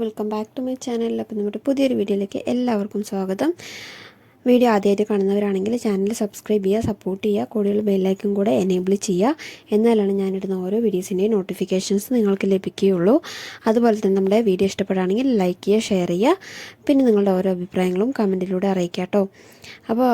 Welcome back to my channel. അപ്പോൾ നമ്മുടെ പുതിയൊരു വീഡിയോയിലേക്ക് എല്ലാവർക്കും സ്വാഗതം. വീഡിയോ ആദ്യമായിട്ട് കാണുന്നവരാണെങ്കിൽ ചാനൽ സബ്സ്ക്രൈബ് ചെയ്യുക സപ്പോർട്ട് ചെയ്യുക കൂടെയുള്ള ബെല്ലൈക്കും കൂടെ എനേബിൾ ചെയ്യുക. എന്നാലാണ് ഞാനിടുന്ന ഓരോ വീഡിയോസിന്റെയും നോട്ടിഫിക്കേഷൻസ് നിങ്ങൾക്ക് ലഭിക്കുകയുള്ളൂ. അതുപോലെ തന്നെ നമ്മുടെ വീഡിയോ ഇഷ്ടപ്പെടുകയാണെങ്കിൽ ലൈക്ക് ചെയ്യുക ഷെയർ ചെയ്യുക. പിന്നെ നിങ്ങളുടെ ഓരോ അഭിപ്രായങ്ങളും കമന്റിലൂടെ അറിയിക്കുക കേട്ടോ. അപ്പോൾ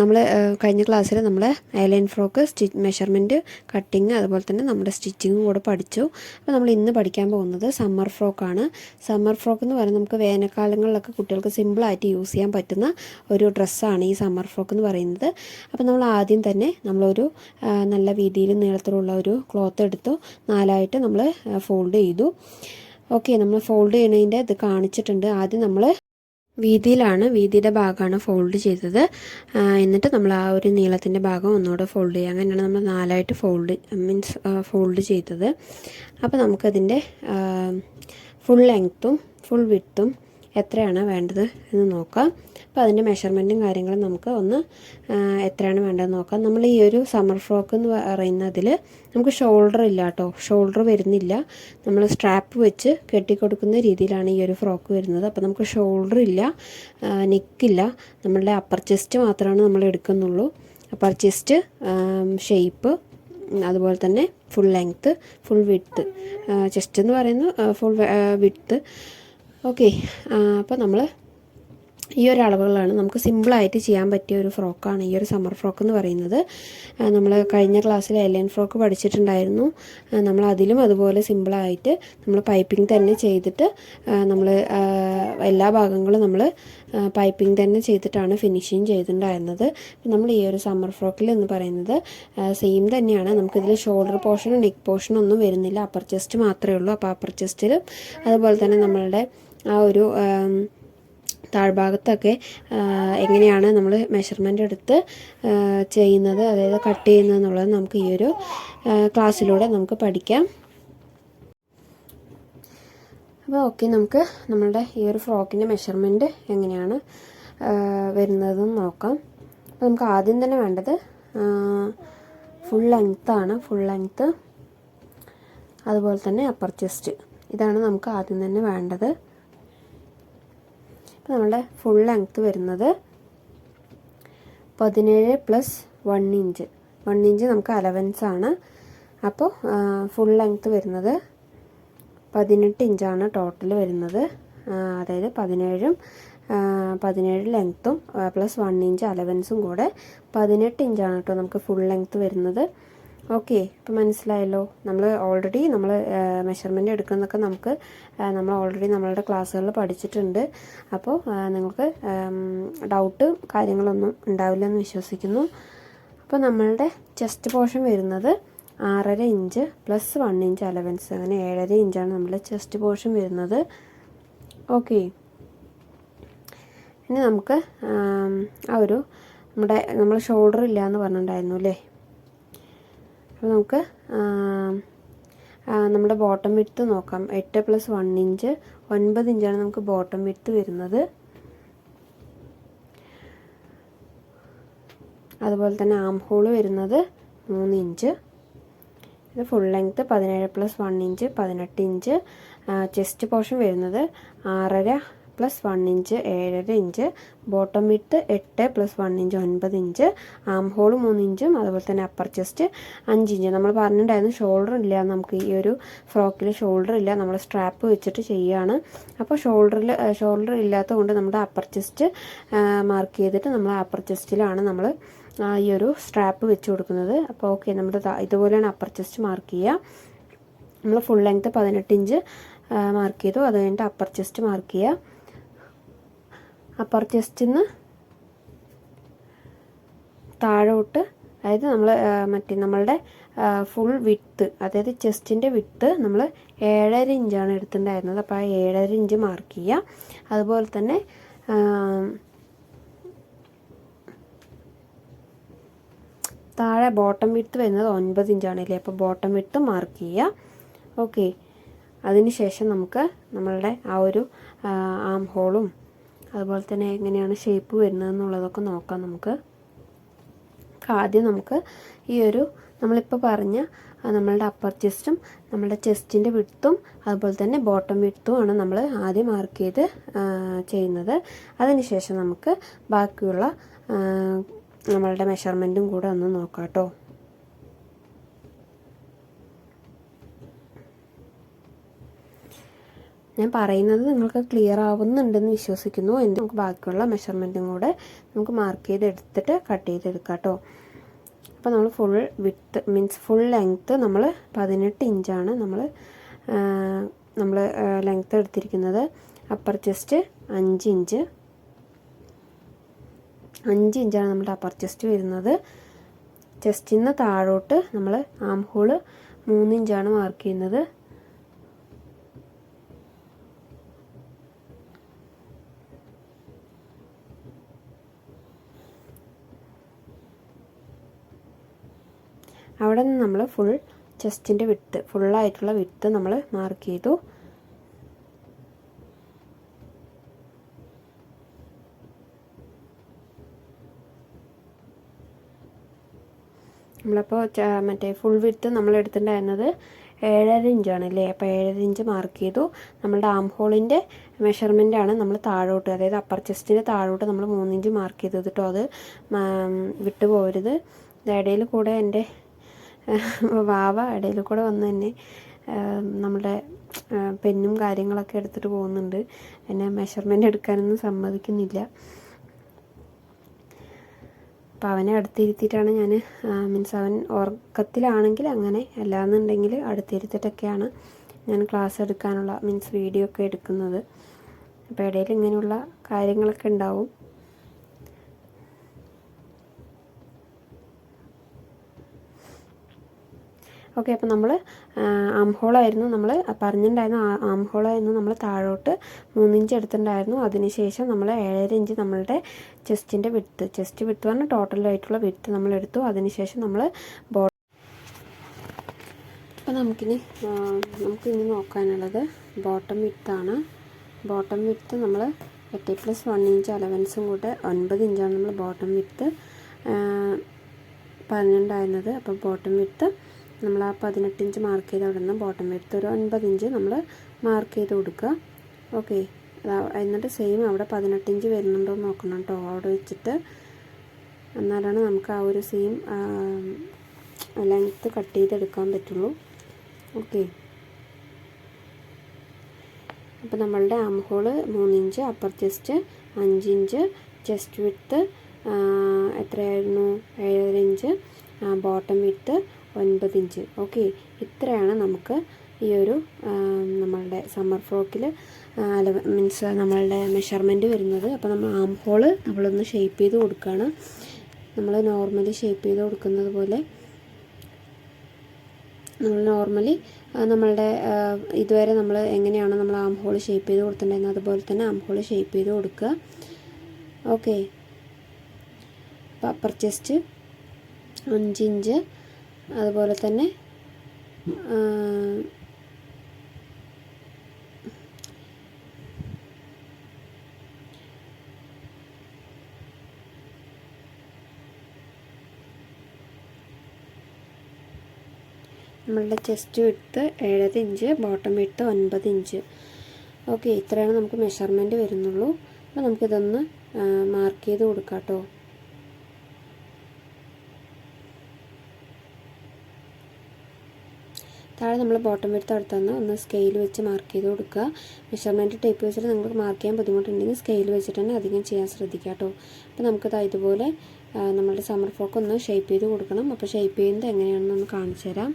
നമ്മൾ കഴിഞ്ഞ ക്ലാസ്സിൽ നമ്മൾ A line frock stitch measurement cutting അതുപോലെ തന്നെ നമ്മുടെ സ്റ്റിച്ചിങ്ങും കൂടെ പഠിച്ചു. അപ്പോൾ നമ്മൾ ഇന്ന് പഠിക്കാൻ പോകുന്നത് സമ്മർ ഫ്രോക്കാണ്. സമ്മർ ഫ്രോക്ക് എന്ന് പറയുന്നത് നമുക്ക് വേനൽക്കാലങ്ങളിലൊക്കെ കുട്ടികൾക്ക് സിമ്പിളായിട്ട് യൂസ് ചെയ്യാൻ പറ്റുന്ന ഒരു ഡ്രസ്സാണ് ഈ സമ്മർ ഫ്രോക്ക് എന്ന് പറയുന്നത്. അപ്പോൾ നമ്മൾ ആദ്യം തന്നെ നമ്മളൊരു നല്ല വീതിയിലും നീളത്തിലുള്ള ഒരു ക്ലോത്ത് എടുത്തു. നാലായിട്ട് നമ്മൾ ഫോൾഡ് ചെയ്തു. ഓക്കെ നമ്മൾ ഫോൾഡ് ചെയ്യുന്നതിന്റെ ഇത് കാണിച്ചിട്ടുണ്ട്. ആദ്യം നമ്മൾ വീതിയിലാണ് വീതിയുടെ ഭാഗമാണ് ഫോൾഡ് ചെയ്തത്. എന്നിട്ട് നമ്മൾ ആ ഒരു നീളത്തിന്റെ ഭാഗം ഒന്നുകൂടെ ഫോൾഡ് ചെയ്യുക അങ്ങനെയാണ് നമ്മൾ നാലായിട്ട് ഫോൾഡ് മീൻസ് ഫോൾഡ് ചെയ്തത്. അപ്പോൾ നമുക്കതിന്റെ ഫുൾ ലെങ്ത്തും ഫുൾ വിഡ്ത്തും എത്രയാണ് വേണ്ടത് എന്ന് നോക്കാം. അപ്പോൾ അതിന്റെ മെഷർമെന്റും കാര്യങ്ങളും നമുക്ക് ഒന്ന് എത്രയാണ് വേണ്ടതെന്ന് നോക്കാം. നമ്മൾ ഈ ഒരു സമ്മർ ഫ്രോക്ക് എന്ന് പറയുന്നതിൽ നമുക്ക് ഷോൾഡർ ഇല്ല കേട്ടോ. ഷോൾഡർ വരുന്നില്ല. നമ്മൾ സ്ട്രാപ്പ് വെച്ച് കെട്ടിക്കൊടുക്കുന്ന രീതിയിലാണ് ഈ ഒരു ഫ്രോക്ക് വരുന്നത്. അപ്പോൾ നമുക്ക് ഷോൾഡർ ഇല്ല നെക്കില്ല നമ്മളുടെ അപ്പർ ചെസ്റ്റ് മാത്രമാണ് നമ്മൾ എടുക്കുന്നുള്ളൂ. അപ്പർ ചെസ്റ്റ് ഷേപ്പ് അതുപോലെ തന്നെ full length full width chest എന്ന് പറയുന്നത് ഫുൾ വിഡ്ത്ത് ഓക്കെ അപ്പോൾ നമ്മൾ ഈ ഒരു അളവുകളാണ് നമുക്ക് സിമ്പിളായിട്ട് ചെയ്യാൻ പറ്റിയ ഒരു ഫ്രോക്കാണ് ഈ ഒരു സമ്മർ ഫ്രോക്ക് എന്ന് പറയുന്നത്. നമ്മൾ കഴിഞ്ഞ ക്ലാസ്സിൽ എലൈൻ ഫ്രോക്ക് പഠിച്ചിട്ടുണ്ടായിരുന്നു. നമ്മൾ അതിലും അതുപോലെ സിമ്പിളായിട്ട് നമ്മൾ പൈപ്പിംഗ് തന്നെ ചെയ്തിട്ട് നമ്മൾ എല്ലാ ഭാഗങ്ങളും നമ്മൾ പൈപ്പിംഗ് തന്നെ ചെയ്തിട്ടാണ് ഫിനിഷിങ് ചെയ്തിട്ടുണ്ടായിരുന്നത്. നമ്മൾ ഈ ഒരു സമ്മർ ഫ്രോക്കിൽ എന്ന് പറയുന്നത് സെയിം തന്നെയാണ്. നമുക്കിതിൽ ഷോൾഡർ പോർഷനും നെക്ക് പോർഷനും ഒന്നും വരുന്നില്ല. അപ്പർ ചെസ്റ്റ് മാത്രമേ ഉള്ളൂ. അപ്പോൾ അപ്പർ ചെസ്റ്റിലും അതുപോലെ തന്നെ നമ്മളുടെ ആ ഒരു താഴ്ഭാഗത്തൊക്കെ എങ്ങനെയാണ് നമ്മൾ മെഷർമെന്റ് എടുത്ത് ചെയ്യുന്നത് അതായത് കട്ട് ചെയ്യുന്നത് എന്നുള്ളത് നമുക്ക് ഈ ഒരു ക്ലാസ്സിലൂടെ നമുക്ക് പഠിക്കാം. അപ്പോൾ ഓക്കെ നമുക്ക് നമ്മളുടെ ഈ ഒരു ഫ്രോക്കിന്റെ മെഷർമെന്റ് എങ്ങനെയാണ് വരുന്നതെന്ന് നോക്കാം. അപ്പോൾ നമുക്ക് ആദ്യം തന്നെ വേണ്ടത് ഫുൾ ലെങ്ത്താണ് ഫുൾ ലെങ്ത്ത് അതുപോലെ തന്നെ അപ്പർ ചെസ്റ്റ് ഇതാണ് നമുക്ക് ആദ്യം തന്നെ വേണ്ടത്. നമ്മുടെ ഫുൾ ലെങ്ത്ത് വരുന്നത് പതിനേഴ് plus one inch one inch നമുക്ക് അലവൻസ് ആണ്. അപ്പോൾ ഫുൾ ലെങ്ത്ത് വരുന്നത് പതിനെട്ട് ഇഞ്ചാണ് ടോട്ടൽ വരുന്നത്. അതായത് പതിനേഴും പതിനേഴ് ലെങ്ത്തും പ്ലസ് വൺ ഇഞ്ച് അലവൻസും കൂടെ പതിനെട്ട് ഇഞ്ചാണ് കേട്ടോ നമുക്ക് ഫുൾ ലെങ്ത്ത് വരുന്നത്. ഓക്കെ ഇപ്പം മനസ്സിലായല്ലോ. നമ്മൾ ഓൾറെഡി നമ്മൾ മെഷർമെന്റ് എടുക്കുന്നതൊക്കെ നമുക്ക് നമ്മൾ ഓൾറെഡി നമ്മളുടെ ക്ലാസ്സുകളിൽ പഠിച്ചിട്ടുണ്ട്. അപ്പോൾ നിങ്ങൾക്ക് ഡൗട്ട് കാര്യങ്ങളൊന്നും ഉണ്ടാവില്ല എന്ന് വിശ്വസിക്കുന്നു. അപ്പോൾ നമ്മളുടെ ചെസ്റ്റ് പോർഷൻ വരുന്നത് ആറര inch plus one inch allowance അങ്ങനെ ഏഴര ഇഞ്ചാണ് നമ്മുടെ ചെസ്റ്റ് പോർഷൻ വരുന്നത്. ഓക്കെ. ഇനി നമുക്ക് ആ ഒരു നമ്മുടെ നമ്മൾ ഷോൾഡർ ഇല്ല എന്ന് പറഞ്ഞിട്ടുണ്ടായിരുന്നു അല്ലേ? അപ്പോൾ നമുക്ക് നമ്മുടെ ബോട്ടം വിട്ത്ത് നോക്കാം. എട്ട് പ്ലസ് വൺ ഇഞ്ച് ഒൻപത് ഇഞ്ചാണ് നമുക്ക് ബോട്ടം വിട്ത്ത് വരുന്നത്. അതുപോലെ തന്നെ ആം ഹോൾ വരുന്നത് മൂന്ന് ഇഞ്ച് ഇത് ഫുൾ ലെങ്ത്ത് പതിനേഴ് പ്ലസ് വൺ ഇഞ്ച് പതിനെട്ട് ഇഞ്ച് ചെസ്റ്റ് പോർഷൻ വരുന്നത് ആറര പ്ലസ് വൺ ഇഞ്ച് ഏഴര ഇഞ്ച് ബോട്ടം വിട്ട് എട്ട് പ്ലസ് വൺ ഇഞ്ച് ഒൻപത് ഇഞ്ച് ആം ഹോൾ മൂന്ന് ഇഞ്ചും അതുപോലെ തന്നെ അപ്പർ ചെസ്റ്റ് അഞ്ച് ഇഞ്ച് നമ്മൾ പറഞ്ഞിട്ടുണ്ടായിരുന്നു ഷോൾഡർ ഇല്ല നമുക്ക് ഈ ഒരു ഫ്രോക്കിൽ ഷോൾഡർ ഇല്ല. നമ്മൾ സ്ട്രാപ്പ് വെച്ചിട്ട് ചെയ്യുകയാണ് അപ്പോൾ ഷോൾഡറിൽ ഷോൾഡർ ഇല്ലാത്തത് കൊണ്ട് നമ്മുടെ അപ്പർ ചെസ്റ്റ് മാർക്ക് ചെയ്തിട്ട് നമ്മൾ അപ്പർ ചെസ്റ്റിലാണ് നമ്മൾ ഈ ഒരു സ്ട്രാപ്പ് വെച്ച് കൊടുക്കുന്നത്. അപ്പോൾ ഓക്കെ നമ്മുടെ ഇതുപോലെയാണ് അപ്പർ ചെസ്റ്റ് മാർക്ക് ചെയ്യുക. നമ്മൾ ഫുൾ ലെങ്ത്ത് പതിനെട്ട് ഇഞ്ച് മാർക്ക് ചെയ്തു. അത് കഴിഞ്ഞിട്ട് അപ്പർ ചെസ്റ്റ് മാർക്ക് ചെയ്യുക. അപ്പർ ചെസ്റ്റിൽ നിന്ന് താഴോട്ട് അതായത് നമ്മൾ മറ്റേ നമ്മളുടെ ഫുൾ വിത്ത് അതായത് ചെസ്റ്റിന്റെ വിത്ത് നമ്മൾ ഏഴര ഇഞ്ചാണ് എടുത്തിട്ടുണ്ടായിരുന്നത്. അപ്പോൾ ആ ഏഴര ഇഞ്ച് മാർക്ക് ചെയ്യുക അതുപോലെ തന്നെ താഴെ ബോട്ടം വിത്ത് വരുന്നത് ഒൻപത് ഇഞ്ചാണ് ഇല്ലേ അപ്പോൾ ബോട്ടം വിത്ത് മാർക്ക് ചെയ്യുക ഓക്കെ അതിനുശേഷം നമുക്ക് നമ്മളുടെ ആ ഒരു ആം ഹോളും അതുപോലെ തന്നെ എങ്ങനെയാണ് ഷേപ്പ് വരുന്നത് എന്നുള്ളതൊക്കെ നോക്കാം നമുക്ക്. ആദ്യം നമുക്ക് ഈ ഒരു നമ്മളിപ്പോൾ പറഞ്ഞ നമ്മളുടെ അപ്പർ ചെസ്റ്റും നമ്മളുടെ ചെസ്റ്റിന്റെ വിടുത്തും അതുപോലെ തന്നെ ബോട്ടം വിടുത്തും ആണ് നമ്മൾ ആദ്യം മാർക്ക് ചെയ്ത് ചെയ്യുന്നത്. അതിനുശേഷം നമുക്ക് ബാക്കിയുള്ള നമ്മളുടെ മെഷർമെന്റും കൂടെ ഒന്ന് നോക്കാം കേട്ടോ ഞാൻ പറയുന്നത് നിങ്ങൾക്ക് ക്ലിയർ ആവുന്നുണ്ടെന്ന് വിശ്വസിക്കുന്നു. എന്റെ നമുക്ക് ബാക്കിയുള്ള മെഷർമെന്റും കൂടെ നമുക്ക് മാർക്ക് ചെയ്തെടുത്തിട്ട് കട്ട് ചെയ്തെടുക്കാം കേട്ടോ അപ്പോൾ നമ്മൾ full width means full length നമ്മൾ പതിനെട്ട് ഇഞ്ചാണ് നമ്മൾ നമ്മൾ ലെങ്ത്ത് എടുത്തിരിക്കുന്നത്. അപ്പർ ചെസ്റ്റ് അഞ്ച് ഇഞ്ച് അഞ്ച് ഇഞ്ചാണ് നമ്മുടെ അപ്പർ ചെസ്റ്റ് വരുന്നത്. ചെസ്റ്റിൽ നിന്ന് താഴോട്ട് നമ്മൾ ആം ഹോൾ മൂന്ന് ഇഞ്ചാണ് മാർക്ക് ചെയ്യുന്നത് അവിടെ നിന്ന് നമ്മൾ ഫുൾ ചെസ്റ്റിന്റെ വിത്ത് ഫുള്ളായിട്ടുള്ള വിത്ത് നമ്മൾ മാർക്ക് ചെയ്തു. നമ്മളപ്പോൾ മറ്റേ ഫുൾ വിത്ത് നമ്മൾ എടുത്തിട്ടുണ്ടായിരുന്നത് ഏഴര ഇഞ്ചാണ് അല്ലേ അപ്പോൾ ഏഴര ഇഞ്ച് മാർക്ക് ചെയ്തു. നമ്മളുടെ ആം ഹോളിന്റെ ആണ് നമ്മൾ താഴോട്ട് അതായത് അപ്പർ ചെസ്റ്റിന്റെ താഴോട്ട് നമ്മൾ മൂന്നിഞ്ച് മാർക്ക് ചെയ്തത് കേട്ടോ അത് വിട്ടു പോകരുത് ഇടയിൽ കൂടെ എന്റെ വാവ ഇടയിൽ കൂടെ വന്ന് തന്നെ നമ്മുടെ പെന്നും കാര്യങ്ങളൊക്കെ എടുത്തിട്ട് പോകുന്നുണ്ട്. എന്നെ മെഷർമെന്റ് എടുക്കാനൊന്നും സമ്മതിക്കുന്നില്ല. അപ്പോൾ അവനെ അടുത്തിരുത്തിയിട്ടാണ് ഞാൻ മീൻസ് അവൻ ഉറക്കത്തിലാണെങ്കിൽ അങ്ങനെ അല്ലാന്നുണ്ടെങ്കിൽ അടുത്തിരുത്തിട്ടൊക്കെയാണ് ഞാൻ ക്ലാസ് എടുക്കാനുള്ള മീൻസ് വീഡിയോ ഒക്കെ എടുക്കുന്നത്. അപ്പോൾ ഇടയിൽ ഇങ്ങനെയുള്ള കാര്യങ്ങളൊക്കെ ഉണ്ടാവും. ഓക്കെ അപ്പോൾ നമ്മൾ ആംഹോളായിരുന്നു നമ്മൾ പറഞ്ഞിട്ടുണ്ടായിരുന്നു ആംഹോളായിരുന്നു നമ്മൾ താഴോട്ട് മൂന്നിഞ്ച് എടുത്തിട്ടുണ്ടായിരുന്നു അതിനുശേഷം നമ്മൾ ഏഴര ഇഞ്ച് നമ്മളുടെ ചെസ്റ്റിന്റെ വിട്ട് ചെസ്റ്റ് വിട്ട് പറഞ്ഞാൽ ടോട്ടലായിട്ടുള്ള വിട്ട് നമ്മൾ എടുത്തു അതിനുശേഷം നമ്മൾ ബോ അപ്പോൾ നമുക്കിനി നമുക്കിനി നോക്കാനുള്ളത് ബോട്ടം വിത്താണ് ബോട്ടം വിത്ത് നമ്മൾ എട്ട് പ്ലസ് വൺ ഇഞ്ച് അലവൻസും കൂടെ ഒൻപത് ഇഞ്ചാണ് നമ്മൾ ബോട്ടം വിത്ത് പറഞ്ഞിട്ടുണ്ടായിരുന്നത് അപ്പോൾ ബോട്ടം വിത്ത് നമ്മൾ ആ പതിനെട്ട് ഇഞ്ച് മാർക്ക് ചെയ്ത് അവിടെ നിന്ന് ബോട്ടം എടുത്ത് ഒരു ഒൻപത് ഇഞ്ച് നമ്മൾ മാർക്ക് ചെയ്ത് കൊടുക്കുക. ഓക്കെ എന്നിട്ട് സെയിം അവിടെ പതിനെട്ട് ഇഞ്ച് വരുന്നുണ്ടോ എന്ന് നോക്കണം കേട്ടോ. അവിടെ വെച്ചിട്ട് എന്നാലാണ് നമുക്ക് ആ ഒരു സെയിം ലെങ്ത്ത് കട്ട് ചെയ്തെടുക്കാൻ പറ്റുള്ളൂ. ഓക്കെ അപ്പോൾ നമ്മളുടെ ആം ഹോൾ മൂന്നിഞ്ച് അപ്പർ ചെസ്റ്റ് അഞ്ചിഞ്ച് ചെസ്റ്റ് വിത്ത് എത്രയായിരുന്നു? ഏഴര ഇഞ്ച് ബോട്ടം വിത്ത് ഒൻപത് ഇഞ്ച്. ഓക്കെ. ഇത്രയാണ് നമുക്ക് ഈ ഒരു നമ്മളുടെ സമ്മർ ഫ്രോക്കിൽ അലവ മീൻസ് നമ്മളുടെ മെഷർമെന്റ് വരുന്നത്. അപ്പോൾ നമ്മൾ ആം ഹോൾ നമ്മളൊന്ന് ഷേപ്പ് ചെയ്ത് കൊടുക്കുകയാണ് നമ്മൾ നോർമലി ഷേപ്പ് ചെയ്ത് കൊടുക്കുന്നത് പോലെ നമ്മൾ നോർമലി നമ്മളുടെ ഇതുവരെ നമ്മൾ എങ്ങനെയാണ് നമ്മൾ ആം ഷേപ്പ് ചെയ്ത് കൊടുത്തിട്ടുണ്ടായിരുന്നത്? അതുപോലെ തന്നെ ആം ഷേപ്പ് ചെയ്ത് കൊടുക്കുക. ഓക്കെ. അപ്പർ ചെസ്റ്റ് അഞ്ചിഞ്ച് അതുപോലെ തന്നെ നമ്മളുടെ ചെസ്റ്റ് വിട്ട് ഏഴര ഇഞ്ച് ബോട്ടം വിട്ട് ഒൻപത് ഇഞ്ച്. ഓക്കെ ഇത്രയാണ് നമുക്ക് മെഷർമെന്റ് വരുന്നുള്ളൂ. അപ്പോൾ നമുക്കിതൊന്ന് മാർക്ക് ചെയ്ത് കൊടുക്കാം കേട്ടോ താഴെ നമ്മൾ ബോട്ടം എടുത്ത് അടുത്തുനിന്ന് ഒന്ന് സ്കെയിൽ വെച്ച് മാർക്ക് ചെയ്ത് കൊടുക്കുക. മെഷർമെന്റ് ടേപ്പ് വെച്ചിട്ട് നിങ്ങൾക്ക് മാർക്ക് ചെയ്യാൻ ബുദ്ധിമുട്ടുണ്ടെങ്കിൽ സ്കെയിൽ വെച്ചിട്ട് തന്നെ അധികം ചെയ്യാൻ ശ്രദ്ധിക്കുക കേട്ടോ അപ്പോൾ നമുക്കത് ഇതുപോലെ നമ്മളുടെ സമ്മർ ഫ്രോക്ക് ഒന്ന് ഷേപ്പ് ചെയ്ത് കൊടുക്കണം. അപ്പോൾ ഷേപ്പ് ചെയ്യുന്നത് എങ്ങനെയാണെന്ന് ഒന്ന് കാണിച്ചു തരാം.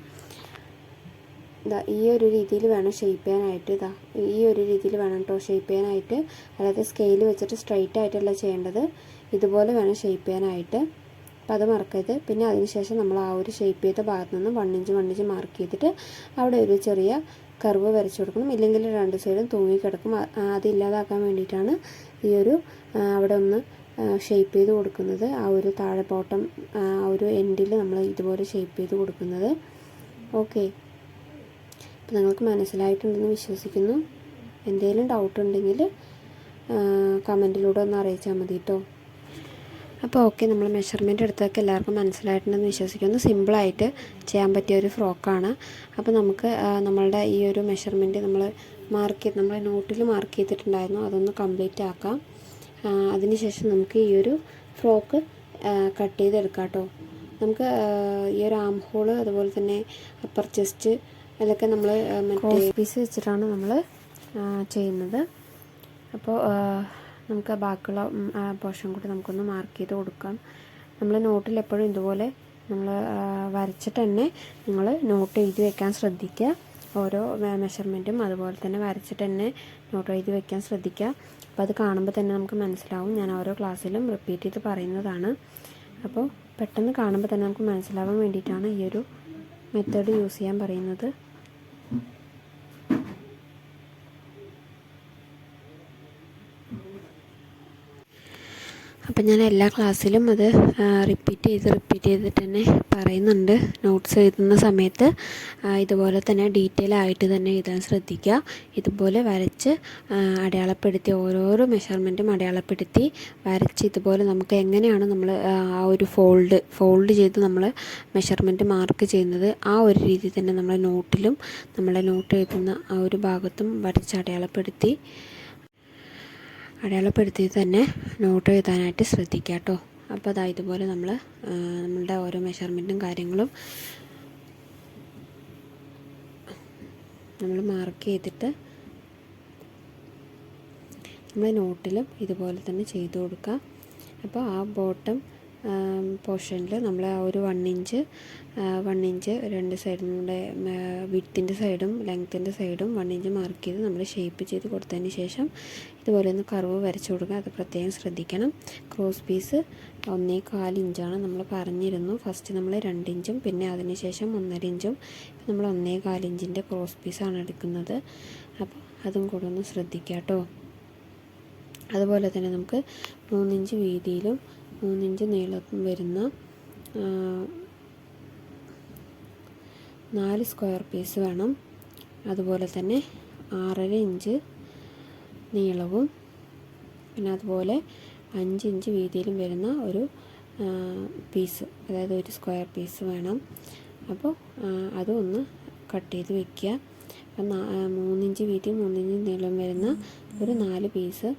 ഇതാ ഈ ഒരു രീതിയിൽ വേണം ഷേപ്പ് ചെയ്യാനായിട്ട്. ഇതാ ഈ ഒരു രീതിയിൽ വേണം കേട്ടോ ഷേപ്പ് ചെയ്യാനായിട്ട്. അതായത് സ്കെയിൽ വെച്ചിട്ട് സ്ട്രൈറ്റ് ആയിട്ടല്ല ചെയ്യേണ്ടത്. ഇതുപോലെ വേണം ഷേപ്പ് ചെയ്യാനായിട്ട്. അപ്പോൾ അത് മറക്കരുത് പിന്നെ അതിനുശേഷം നമ്മൾ ആ ഒരു ഷേപ്പ് ചെയ്ത ഭാഗത്ത് നിന്ന് one inch one inch mark ചെയ്തിട്ട് അവിടെ ഒരു ചെറിയ കർവ് വരച്ചു കൊടുക്കണം. ഇല്ലെങ്കിൽ രണ്ട് സൈഡും തൂങ്ങിക്കിടക്കും അത് ഇല്ലാതാക്കാൻ വേണ്ടിയിട്ടാണ് ഈ ഒരു അവിടെ ഒന്ന് ഷേപ്പ് ചെയ്ത് കൊടുക്കുന്നത്. ആ ഒരു താഴെ ബോട്ടം ആ ഒരു എൻഡിൽ നമ്മൾ ഇതുപോലെ ഷേപ്പ് ചെയ്ത് കൊടുക്കുന്നത്. ഓക്കെ അപ്പോൾ നിങ്ങൾക്ക് മനസ്സിലായിട്ടുണ്ടെന്ന് വിശ്വസിക്കുന്നു. എന്തെങ്കിലും ഡൗട്ട് ഉണ്ടെങ്കിൽ കമന്റിലൂടെ ഒന്ന് അറിയിച്ചാൽ മതി കേട്ടോ അപ്പോൾ ഓക്കെ നമ്മൾ മെഷർമെന്റ് എടുത്തൊക്കെ എല്ലാവർക്കും മനസ്സിലായിട്ടുണ്ടെന്ന് വിശ്വസിക്കുന്നു. സിമ്പിളായിട്ട് ചെയ്യാൻ പറ്റിയ ഒരു ഫ്രോക്കാണ് അപ്പോൾ നമുക്ക് നമ്മളുടെ ഈ ഒരു മെഷർമെന്റ് നമ്മൾ മാർക്ക് ചെയ്ത് നമ്മൾ നോട്ടിൽ മാർക്ക് ചെയ്തിട്ടുണ്ടായിരുന്നു. അതൊന്ന് കംപ്ലീറ്റ് ആക്കാം. അതിനുശേഷം നമുക്ക് ഈ ഒരു ഫ്രോക്ക് കട്ട് ചെയ്തെടുക്കാം കേട്ടോ. നമുക്ക് ഈ ഒരു ആം ഹോൾ അതുപോലെ തന്നെ അപ്പർ ചെസ്റ്റ് അതൊക്കെ നമ്മൾ മറ്റേ പീസ് വെച്ചിട്ടാണ് നമ്മൾ ചെയ്യുന്നത്. അപ്പോൾ നമുക്ക് ബാക്കിയുള്ള പോർഷൻ കൂടി നമുക്കൊന്ന് മാർക്ക് ചെയ്ത് കൊടുക്കാം. നമ്മൾ നോട്ടിൽ എപ്പോഴും ഇതുപോലെ നമ്മൾ വരച്ചിട്ട് തന്നെ നിങ്ങൾ നോട്ട് എഴുതി വെക്കാൻ ശ്രദ്ധിക്കുക. ഓരോ മെഷർമെന്റും അതുപോലെ തന്നെ വരച്ചിട്ട് തന്നെ നോട്ട് എഴുതി വെക്കാൻ ശ്രദ്ധിക്കുക. അപ്പോൾ അത് കാണുമ്പോൾ തന്നെ നമുക്ക് മനസ്സിലാവും. ഞാൻ ഓരോ ക്ലാസ്സിലും റിപ്പീറ്റ് ചെയ്ത് പറയുന്നതാണ്. അപ്പോൾ പെട്ടെന്ന് കാണുമ്പോൾ തന്നെ നമുക്ക് മനസ്സിലാവാൻ വേണ്ടിയിട്ടാണ് ഈ ഒരു മെത്തേഡ് യൂസ് ചെയ്യാൻ പറയുന്നത്. അപ്പം ഞാൻ എല്ലാ ക്ലാസ്സിലും അത് റിപ്പീറ്റ് ചെയ്ത് റിപ്പീറ്റ് ചെയ്തിട്ട് തന്നെ പറയുന്നുണ്ട്. നോട്ട്സ് എഴുതുന്ന സമയത്ത് ഇതുപോലെ തന്നെ ഡീറ്റെയിൽ ആയിട്ട് തന്നെ എഴുതാൻ ശ്രദ്ധിക്കുക. ഇതുപോലെ വരച്ച് അടയാളപ്പെടുത്തി ഓരോരോ മെഷർമെന്റും അടയാളപ്പെടുത്തി വരച്ച് ഇതുപോലെ നമുക്ക് എങ്ങനെയാണ് നമ്മൾ ആ ഒരു ഫോൾഡ് ഫോൾഡ് ചെയ്ത് നമ്മൾ മെഷർമെന്റ് മാർക്ക് ചെയ്യുന്നത്. ആ ഒരു രീതിയിൽ തന്നെ നമ്മളെ നോട്ടിലും നമ്മളെ നോട്ട് എഴുതുന്ന ആ ഒരു ഭാഗത്തും വരച്ച് അടയാളപ്പെടുത്തി അടയാളപ്പെടുത്തി തന്നെ നോട്ട് എഴുതാനായിട്ട് ശ്രദ്ധിക്കുക കേട്ടോ അപ്പോൾ അതാ ഇതുപോലെ നമ്മൾ നമ്മളുടെ ഓരോ മെഷർമെന്റും കാര്യങ്ങളും നമ്മൾ മാർക്ക് ചെയ്തിട്ട് നമ്മൾ നോട്ടിലും ഇതുപോലെ തന്നെ ചെയ്തു കൊടുക്കുക അപ്പോൾ ആ ബോട്ടം പോർഷനിൽ നമ്മൾ ആ ഒരു വൺ ഇഞ്ച് വൺ ഇഞ്ച് രണ്ട് സൈഡും നമ്മുടെ വിത്തിന്റെ സൈഡും ലെങ്ത്തിന്റെ സൈഡും വൺ ഇഞ്ച് മാർക്ക് ചെയ്ത് നമ്മൾ ഷേപ്പ് ചെയ്ത് കൊടുത്തതിന് ശേഷം ഇതുപോലെ ഒന്ന് കർവ് വരച്ചു കൊടുക്കുക. അത് പ്രത്യേകം ശ്രദ്ധിക്കണം. ക്രോസ് പീസ് ഒന്നേ കാൽ ഇഞ്ചാണ് നമ്മൾ പറഞ്ഞിരുന്നു. ഫസ്റ്റ് നമ്മൾ രണ്ട് ഇഞ്ചും പിന്നെ അതിനുശേഷം ഒന്നര ഇഞ്ചും. നമ്മൾ ഒന്നേ കാൽ ഇഞ്ചിന്റെ ക്രോസ് പീസാണ് എടുക്കുന്നത്. അപ്പോൾ അതും കൂടെ ഒന്ന് ശ്രദ്ധിക്കുക കേട്ടോ. അതുപോലെ തന്നെ നമുക്ക് മൂന്നിഞ്ച് വീതിയിലും മൂന്നിഞ്ച് നീളത്തും വരുന്ന നാല് സ്ക്വയർ പീസ് വേണം. അതുപോലെ തന്നെ ആറര ഇഞ്ച് നീളവും പിന്നെ അതുപോലെ അഞ്ച് ഇഞ്ച് വീതിയിലും വരുന്ന ഒരു പീസ് അതായത് ഒരു സ്ക്വയർ പീസ് വേണം. അപ്പോൾ അതൊന്ന് കട്ട് ചെയ്ത് വെക്കുക. അപ്പം മൂന്നിഞ്ച് വീതി മൂന്നിഞ്ച് നീളം വരുന്ന ഒരു നാല് പീസ്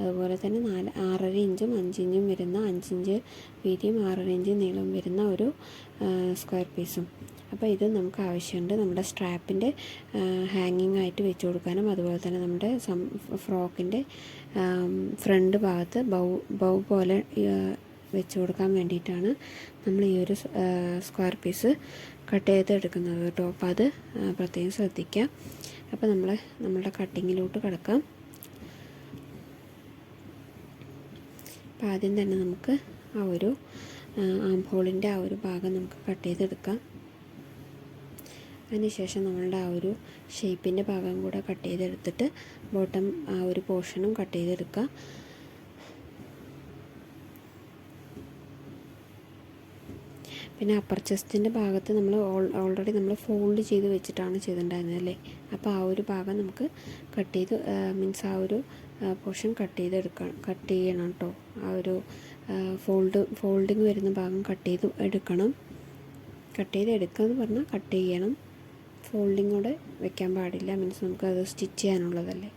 അതുപോലെ തന്നെ നാല് ആറര ഇഞ്ചും അഞ്ചിഞ്ചും വരുന്ന അഞ്ചിഞ്ച് വീതിയും ആറര ഇഞ്ച് നീളം വരുന്ന ഒരു സ്ക്വയർ പീസും അപ്പോൾ ഇത് നമുക്ക് ആവശ്യമുണ്ട്. നമ്മുടെ സ്ട്രാപ്പിന്റെ ഹാങ്ങിങ് ആയിട്ട് വെച്ച് കൊടുക്കാനും അതുപോലെ തന്നെ നമ്മുടെ ഫ്രോക്കിന്റെ ഫ്രണ്ട് ഭാഗത്ത് ബൗ ബൗ പോലെ വെച്ച് കൊടുക്കാൻ വേണ്ടിയിട്ടാണ് നമ്മൾ ഈ ഒരു സ്ക്വയർ പീസ് കട്ട് ചെയ്ത് എടുക്കുന്നത് കേട്ടോ. അപ്പോൾ അത് പ്രത്യേകം ശ്രദ്ധിക്കുക അപ്പോൾ നമ്മൾ നമ്മളുടെ കട്ടിങ്ങിലോട്ട് കിടക്കാം. അപ്പോൾ ആദ്യം തന്നെ നമുക്ക് ആ ഒരു ആം ഹോളിന്റെ ആ ഒരു ഭാഗം നമുക്ക് കട്ട് ചെയ്തെടുക്കാം. അതിനുശേഷം നമ്മളുടെ ആ ഒരു ഷേപ്പിന്റെ ഭാഗം കൂടെ കട്ട് ചെയ്തെടുത്തിട്ട് ബോട്ടം ആ ഒരു പോർഷനും കട്ട് ചെയ്തെടുക്കുക പിന്നെ അപ്പർ ചെസ്റ്റിന്റെ ഭാഗത്ത് നമ്മൾ ഓൾറെഡി നമ്മൾ ഫോൾഡ് ചെയ്ത് വെച്ചിട്ടാണ് ചെയ്തിട്ടുണ്ടായിരുന്നത് അല്ലേ? അപ്പോൾ ആ ഒരു ഭാഗം നമുക്ക് കട്ട് ചെയ്ത് മീൻസ് ആ ഒരു പോർഷൻ കട്ട് ചെയ്തെടുക്കാം കട്ട് ചെയ്യണം കേട്ടോ. ആ ഒരു ഫോൾഡ് ഫോൾഡിങ് വരുന്ന ഭാഗം കട്ട് ചെയ്ത് എടുക്കണം. കട്ട് ചെയ്ത് എടുക്കുക എന്ന് പറഞ്ഞാൽ കട്ട് ചെയ്യണം. ഫോൾഡിങ്ങോടെ വെക്കാൻ പാടില്ല. മീൻസ് നമുക്ക് അത് സ്റ്റിച്ച് ചെയ്യാനുള്ളതല്ലേ.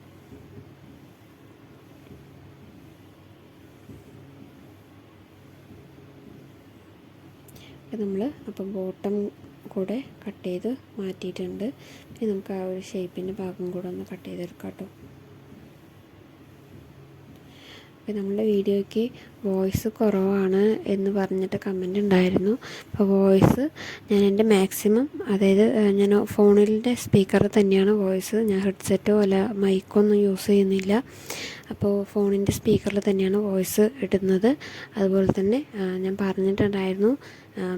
നമ്മൾ അപ്പോൾ ബോട്ടം കൂടെ കട്ട് ചെയ്ത് മാറ്റിയിട്ടുണ്ട്. ഇനി നമുക്ക് ആ ഒരു ഷേപ്പിന്റെ ഭാഗം കൂടെ ഒന്ന് കട്ട് ചെയ്തെടുക്കാം കേട്ടോ. അപ്പോൾ നമ്മുടെ വീഡിയോയ്ക്ക് വോയിസ് കുറവാണ് എന്ന് പറഞ്ഞിട്ട് കമന്റ് ഉണ്ടായിരുന്നു. അപ്പോൾ വോയിസ് ഞാൻ എന്റെ മാക്സിമം അതായത് ഞാൻ ഫോണിന്റെ സ്പീക്കർ തന്നെയാണ് വോയിസ്. ഞാൻ ഹെഡ്സെറ്റോ അല്ല മൈക്കോ ഒന്നും യൂസ് ചെയ്യുന്നില്ല. അപ്പോൾ ഫോണിന്റെ സ്പീക്കറിൽ തന്നെയാണ് വോയിസ് ഇടുന്നത്. അതുപോലെ തന്നെ ഞാൻ പറഞ്ഞിട്ടുണ്ടായിരുന്നു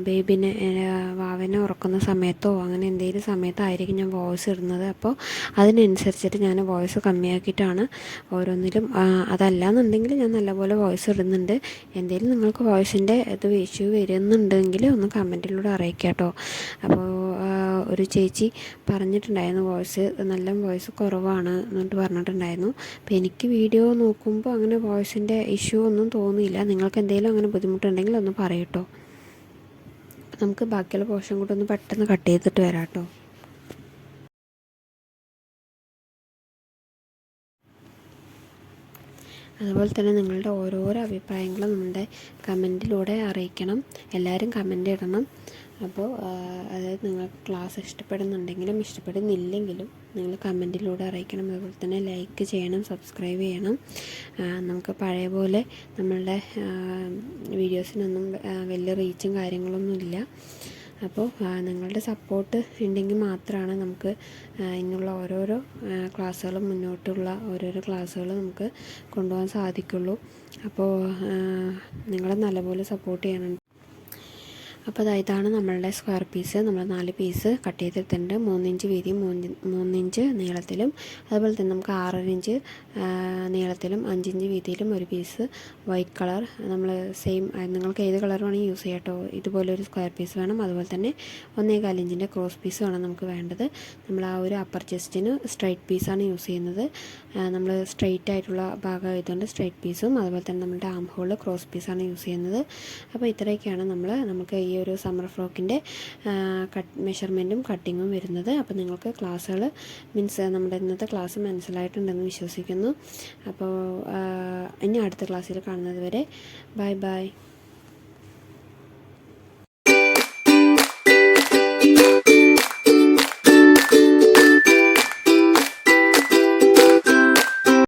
ബേബിനെ വാവനെ ഉറക്കുന്ന സമയത്തോ അങ്ങനെ എന്തെങ്കിലും സമയത്തായിരിക്കും ഞാൻ വോയിസ് ഇടുന്നത്. അപ്പോൾ അതിനനുസരിച്ചിട്ട് ഞാൻ വോയിസ് കമ്മിയാക്കിയിട്ടാണ് ഓരോന്നിലും അതല്ല എന്നുണ്ടെങ്കിൽ ഞാൻ നല്ലപോലെ വോയിസ് ഇടുന്നുണ്ട്. എന്തെങ്കിലും നിങ്ങൾക്ക് വോയിസിന്റെ ഇത് ഇഷ്യൂ വരുന്നുണ്ടെങ്കിൽ ഒന്ന് കമന്റിലൂടെ അറിയിക്കാം കേട്ടോ. അപ്പോൾ ഒരു ചേച്ചി പറഞ്ഞിട്ടുണ്ടായിരുന്നു വോയിസ് നല്ല വോയിസ് കുറവാണ് എന്നിട്ട് പറഞ്ഞിട്ടുണ്ടായിരുന്നു. അപ്പോൾ എനിക്ക് വീഡിയോ നോക്കുമ്പോൾ അങ്ങനെ വോയിസിന്റെ ഇഷ്യൂ ഒന്നും തോന്നിയില്ല. നിങ്ങൾക്ക് എന്തെങ്കിലും അങ്ങനെ ബുദ്ധിമുട്ടുണ്ടെങ്കിൽ ഒന്ന് പറയട്ടോ നമുക്ക് ബാക്കിയുള്ള പോർഷൻ കൂടെ ഒന്ന് പെട്ടെന്ന് കട്ട് ചെയ്തിട്ട് വരാം കേട്ടോ. അതുപോലെ തന്നെ നിങ്ങളുടെ ഓരോരോ അഭിപ്രായങ്ങളും നമ്മുടെ കമന്റിലൂടെ അറിയിക്കണം. എല്ലാവരും കമന്റ് ഇടണം. അപ്പോൾ അതായത് നിങ്ങൾക്ക് ക്ലാസ് ഇഷ്ടപ്പെടുന്നുണ്ടെങ്കിലും ഇഷ്ടപ്പെടുന്നില്ലെങ്കിലും നിങ്ങൾ കമന്റിലൂടെ അറിയിക്കണം. അതുപോലെ തന്നെ ലൈക്ക് ചെയ്യണം സബ്സ്ക്രൈബ് ചെയ്യണം. നമുക്ക് പഴയ പോലെ നമ്മളുടെ വീഡിയോസിനൊന്നും വലിയ റീച്ചും കാര്യങ്ങളൊന്നും ഇല്ല. അപ്പോൾ നിങ്ങളുടെ സപ്പോർട്ട് ഉണ്ടെങ്കിൽ മാത്രമാണ് നമുക്ക് ഇന്നുള്ള ഓരോരോ ക്ലാസ്സുകളും മുന്നോട്ടുള്ള ഓരോരോ ക്ലാസ്സുകൾ നമുക്ക് കൊണ്ടുപോകാൻ സാധിക്കുള്ളൂ. അപ്പോൾ നിങ്ങൾ നല്ലപോലെ സപ്പോർട്ട് ചെയ്യണം. അപ്പോൾ ഇതാണ് നമ്മളുടെ സ്ക്വയർ പീസ് നമ്മൾ നാല് പീസ് കട്ട് ചെയ്തെടുത്തിട്ടുണ്ട് മൂന്നിഞ്ച് വീതിയും മൂന്ന് മൂന്നിഞ്ച് നീളത്തിലും. അതുപോലെ തന്നെ നമുക്ക് ആറര ഇഞ്ച് നീളത്തിലും അഞ്ചിഞ്ച് വീതിയിലും ഒരു പീസ് വൈറ്റ് കളർ നമ്മൾ സെയിം നിങ്ങൾക്ക് ഏത് കളർ വേണമെങ്കിൽ യൂസ് ചെയ്യാം കേട്ടോ ഇതുപോലെ ഒരു സ്ക്വയർ പീസ് വേണം. അതുപോലെ തന്നെ ഒന്നേ കാലിഞ്ചിന്റെ ക്രോസ് പീസ് വേണം നമുക്ക് വേണ്ടത്. നമ്മൾ ആ ഒരു അപ്പർ ചെസ്റ്റിന് സ്ട്രൈറ്റ് പീസാണ് യൂസ് ചെയ്യുന്നത്. നമ്മൾ സ്ട്രൈറ്റ് ആയിട്ടുള്ള ഭാഗം ആയതുകൊണ്ട് സ്ട്രൈറ്റ് പീസും അതുപോലെ തന്നെ നമ്മുടെ ആം ഹോൾ ക്രോസ് പീസാണ് യൂസ് ചെയ്യുന്നത്. അപ്പോൾ ഇത്രയൊക്കെയാണ് നമ്മൾ നമുക്ക് ഈ ഒരു സമ്മർ ഫ്രോക്കിന്റെ കട്ട് മെഷർമെന്റും കട്ടിങ്ങും വരുന്നത്. അപ്പോൾ നിങ്ങൾക്ക് ക്ലാസ്സുകൾ മീൻസ് നമ്മുടെ ഇന്നത്തെ ക്ലാസ് മനസ്സിലായിട്ടുണ്ടെന്ന് വിശ്വസിക്കുന്നു. അപ്പോൾ ഇനി അടുത്ത ക്ലാസ്സിൽ കാണുന്നത് വരെ. Bye bye.